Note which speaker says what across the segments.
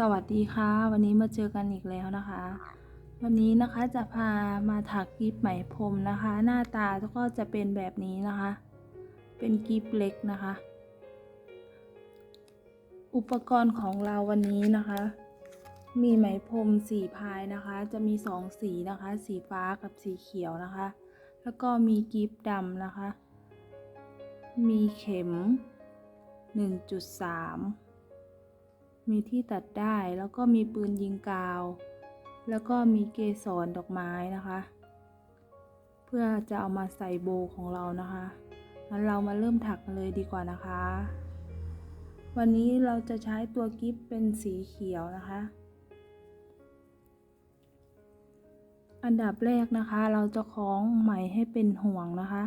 Speaker 1: สวัสดีค่ะ วันนี้มาเจอกันอีกแล้วนะคะ วันนี้นะคะจะพามาถักกิฟไหมพรมนะคะ หน้าตาก็จะเป็นแบบนี้นะคะ เป็นกิฟเล็กนะคะ อุปกรณ์ของเราวันนี้นะคะ มีไหมพรมสีพายนะคะ จะมีสองสีนะคะ สีฟ้ากับสีเขียวนะคะ แล้วก็มีกิฟดำนะคะ มีเข็ม 1.3 มีที่ตัดได้แล้วก็มีปืนยิงกาว แล้วก็มีเกสรดอกไม้นะคะ เพื่อจะเอามาใส่โบของเรานะคะงั้นเรามาเริ่มถักกันเลยดีกว่านะคะ วันนี้เราจะใช้ตัวกิฟเป็นสีเขียวนะคะ อันดับแรกนะคะ เราจะคล้องไหมให้เป็นห่วงนะคะ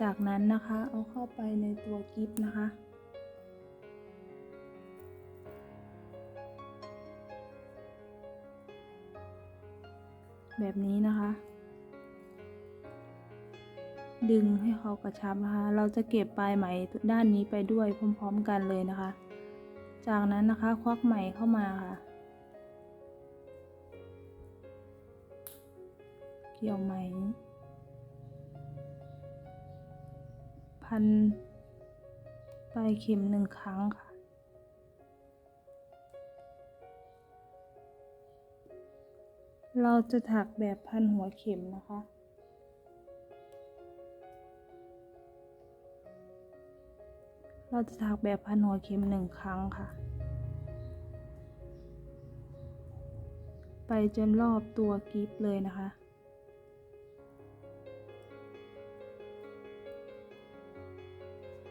Speaker 1: จากนั้นนะคะเอาเข้าไปในตัวกิฟนะคะ แบบนี้นะคะ ดึงให้เขากระชับนะคะ เราจะเก็บปลายไหมด้านนี้ไปด้วยพร้อมๆกันเลยนะคะ จากนั้นนะคะควักไหมเข้ามาค่ะ เกี่ยวไหม พันปลายเข็มหนึ่งครั้งค่ะ เราจะถักแบบพันหัวเข็มนะคะ เราจะถักแบบพันหัวเข็มหนึ่งครั้งค่ะ ไปจนรอบตัวกิฟเลยนะคะ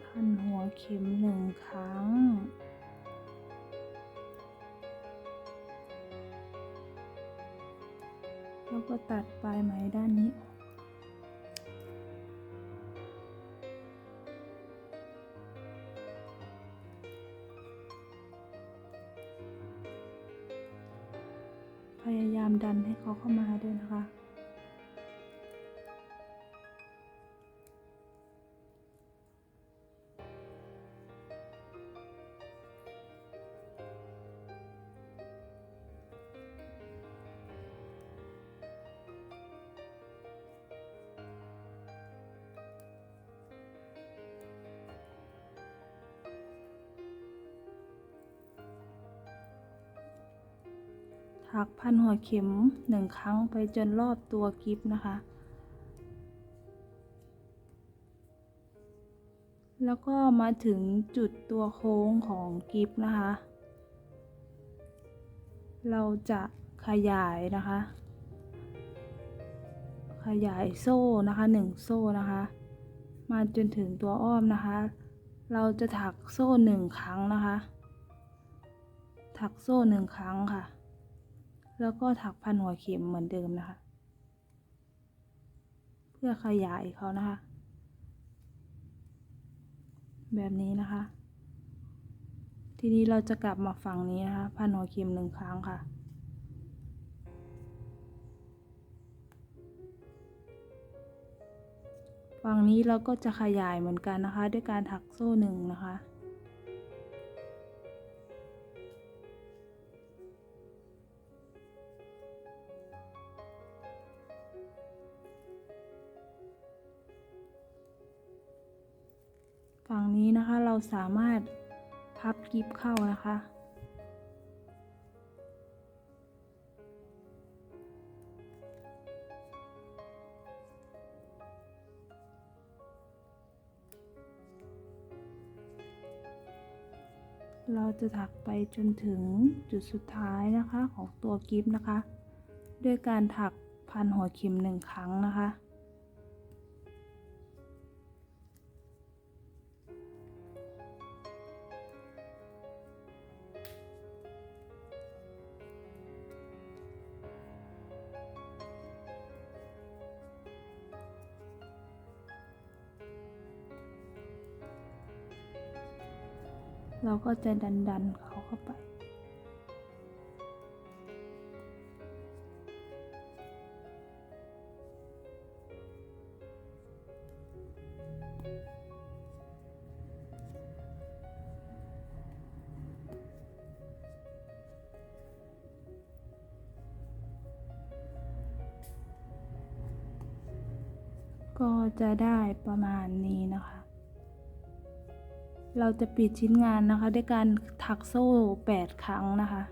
Speaker 1: พันหัวเข็มหนึ่งครั้ง แล้วก็ตัดปลายไหมด้านนี้ออกพยายามดันให้เขาเข้ามาด้วยนะคะ ถักพันหัวเข็มหนึ่งครั้งไปจนรอบตัวกิฟนะคะ แล้วก็มาถึงจุดตัวโค้งของกิฟนะคะ เราจะขยายนะคะ ขยายโซ่นะคะหนึ่งโซ่นะคะ มาจนถึงตัวอ้อมนะคะ เราจะถักโซ่หนึ่งครั้งนะคะ ถักโซ่หนึ่งครั้งค่ะ แล้วก็ถักพันหัวเข็มเหมือนเดิมนะคะ เพื่อขยายเขานะคะ แบบนี้นะคะ ทีนี้เราจะกลับมาฝั่งนี้นะคะ พันหัวเข็มหนึ่งครั้งค่ะฝั่งนี้เราก็จะขยายเหมือนกันนะคะ ด้วยการถักโซ่หนึ่งนะคะ เราสามารถพับกิฟเข้านะคะ เราจะถักไปจนถึงจุดสุดท้ายนะคะของตัวกิฟนะคะ ด้วยการถักพันหัวเข็มหนึ่งครั้งนะคะ เราก็จะดันดันเขาเข้าไป ก็จะได้ประมาณนี้นะคะ เราจะปิดชิ้นงานนะคะ ด้วยการถักโซ่ 8 ครั้งนะคะ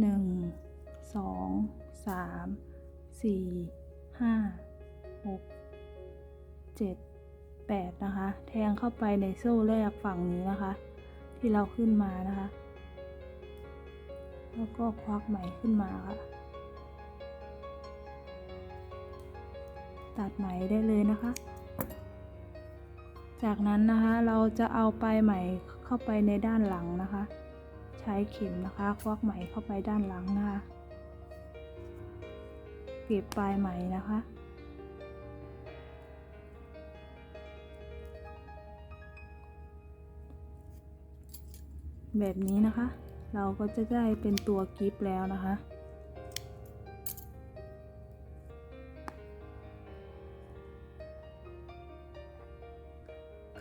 Speaker 1: 1 2 3 4 5 6 7 8 นะคะ แทงเข้าไปในโซ่แรกฝั่งนี้นะคะ ที่เราขึ้นมานะคะ แล้วก็ควักไหมขึ้นมาค่ะ ตัดไหมได้เลยนะคะ จากนั้นนะคะเราจะเอาปลายไหมเข้าไปในด้านหลังนะคะ ใช้เข็มนะคะ ควักไหมเข้าไปด้านหลังนะคะเก็บปลายไหมนะคะ แบบนี้นะคะ เราก็จะได้เป็นตัวกิฟแล้วนะคะ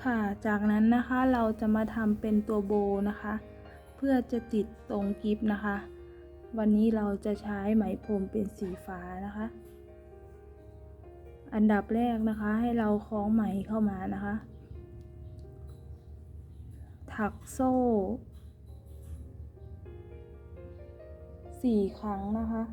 Speaker 1: ค่ะ จากนั้นนะคะเราจะมาทำเป็นตัวโบนะคะ เพื่อจะติดตรงกิฟต์นะคะ วันนี้เราจะใช้ไหมพรมเป็นสีฟ้านะคะ อันดับแรกนะคะให้เราคล้องไหมเข้ามานะคะ ถักโซ่สี่ครั้งนะคะ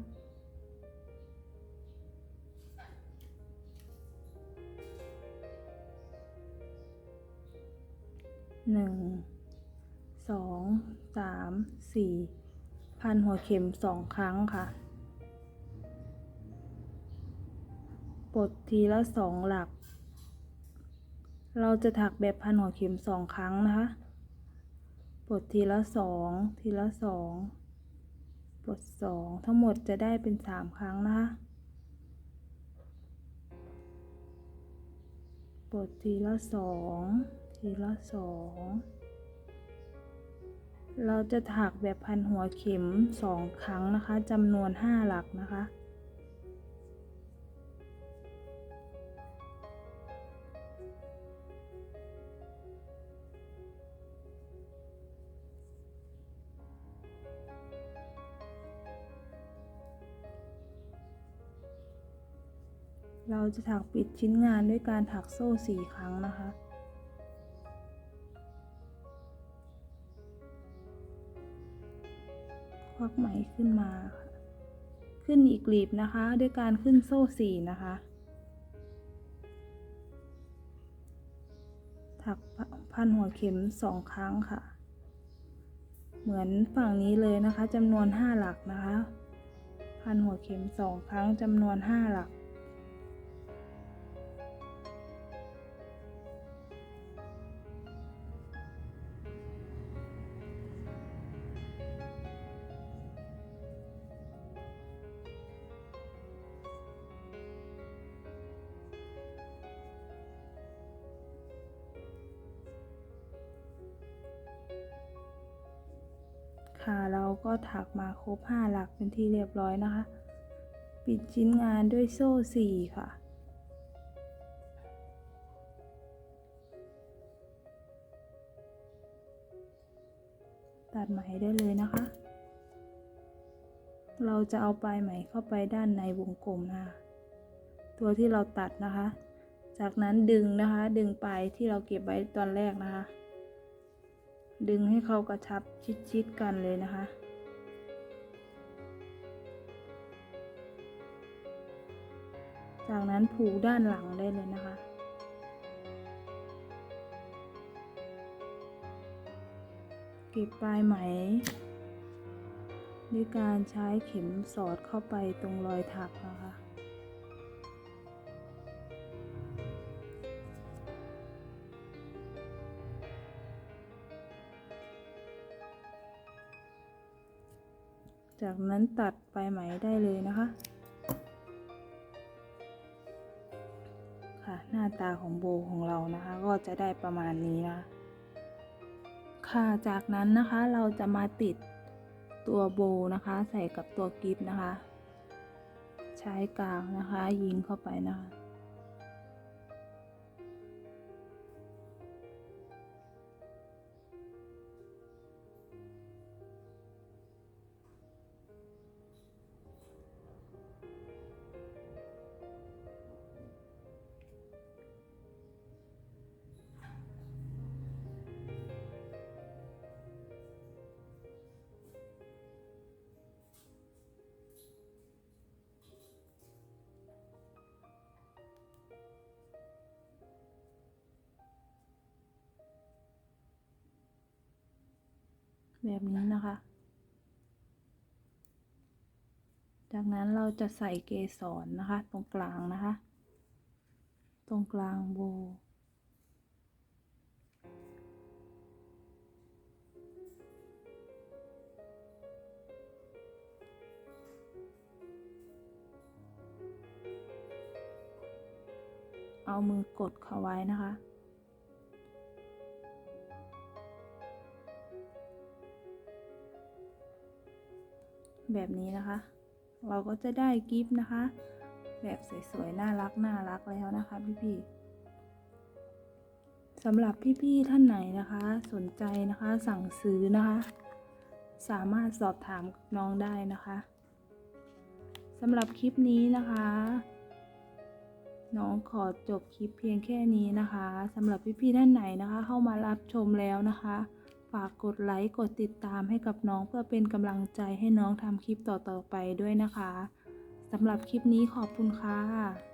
Speaker 1: หนึ่งสองสามสี่พันหัวเข็มสองครั้งค่ะ ปลดทีละสองหลัก เราจะถักแบบพันหัวเข็มสองครั้งนะคะ ปลดทีละสองทีละสองปลดสองทั้งหมดจะได้เป็นสามครั้งนะคะ ปลดทีละสอง ทีละสองเราจะถักแบบพันหัวเข็มสองครั้งนะคะจำนวนห้าหลักนะคะเราจะถักปิดชิ้นงานด้วยการถักโซ่สี่ครั้งนะคะ ควักไหมขึ้นมาค่ะขึ้นอีกกลีบนะคะ ด้วยการขึ้นโซ่สี่นะคะ ถักพันหัวเข็มสองครั้งค่ะ เหมือนฝั่งนี้เลยนะคะจำนวนห้าหลักนะคะ พันหัวเข็มสองครั้งจำนวนห้าหลัก เราก็ถักมาครบ 5 หลักเป็นที่เรียบร้อยนะคะ ปิดชิ้นงานด้วยโซ่ 4 ค่ะ ตัดไหมได้เลยนะคะ เราจะเอาปลายไหมเข้าไปด้านในวงกลมนะคะตัวที่เราตัดนะคะ จากนั้นดึงนะคะ ดึงปลายที่เราเก็บไว้ตอนแรกนะคะ ดึงให้เขากระชับชิดๆกันเลยนะคะ จากนั้นผูกด้านหลังได้เลยนะคะ เก็บปลายไหม ด้วยการใช้เข็มสอดเข้าไปตรงรอยถักนะคะ จากนั้นตัดปลายไหมได้เลยนะคะ ค่ะหน้าตาของโบของเรานะคะ ก็จะได้ประมาณนี้นะค่ะจากนั้นนะคะเราจะมาติดตัวโบนะคะ ใส่กับตัวกิฟนะคะ ใช้กาวนะคะ ยิงเข้าไปนะคะ แบบนี้นะคะ จากนั้นเราจะใส่เกสรนะคะ ตรงกลางนะคะ ตรงกลางโบเอามือกดเขาไว้นะคะ แบบนี้นะคะ เราก็จะได้กิฟต์นะคะ แบบสวยๆ น่ารักน่ารักแล้วนะคะพี่ๆสำหรับพี่ๆท่านไหนนะคะ สนใจนะคะสั่งซื้อนะคะ สามารถสอบถามกับน้องได้นะคะสำหรับคลิปนี้นะคะ น้องขอจบคลิปเพียงแค่นี้นะคะสำหรับพี่ๆท่านไหนนะคะ เข้ามารับชมแล้วนะคะ ฝากกดไลค์กดติดตามให้กับน้องเพื่อเป็นกำลังใจให้น้องทำคลิปต่อๆไปด้วยนะคะสำหรับคลิปนี้ขอบคุณค่ะ